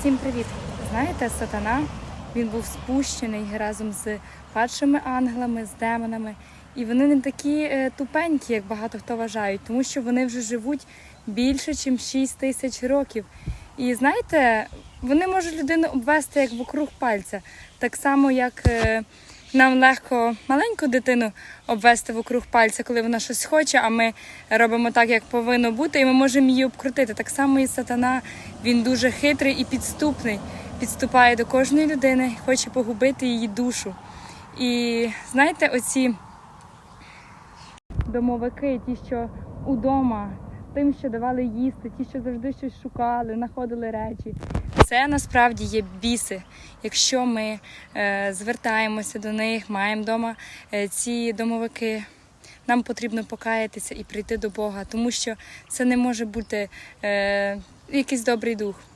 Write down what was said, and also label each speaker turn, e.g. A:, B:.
A: Всім привіт! Знаєте, сатана він був спущений разом з падшими ангелами, з демонами. І вони не такі е, тупенькі, як багато хто вважають, тому що вони вже живуть більше, ніж 6 тисяч років. І знаєте, вони можуть людину обвести як вокруг пальця, так само, як е, нам легко маленьку дитину обвести вокруг пальця, коли вона щось хоче, а ми робимо так, як повинно бути, і ми можемо її обкрутити. Так само і сатана, він дуже хитрий і підступний, підступає до кожної людини, хоче погубити її душу. І знаєте, оці домовики, ті, що удома, тим, що давали їсти, ті, що завжди щось шукали, знаходили речі. Це насправді є біси. Якщо ми е, звертаємося до них, маємо вдома е, ці домовики. Нам потрібно покаятися і прийти до Бога, тому що це не може бути е, якийсь добрий дух.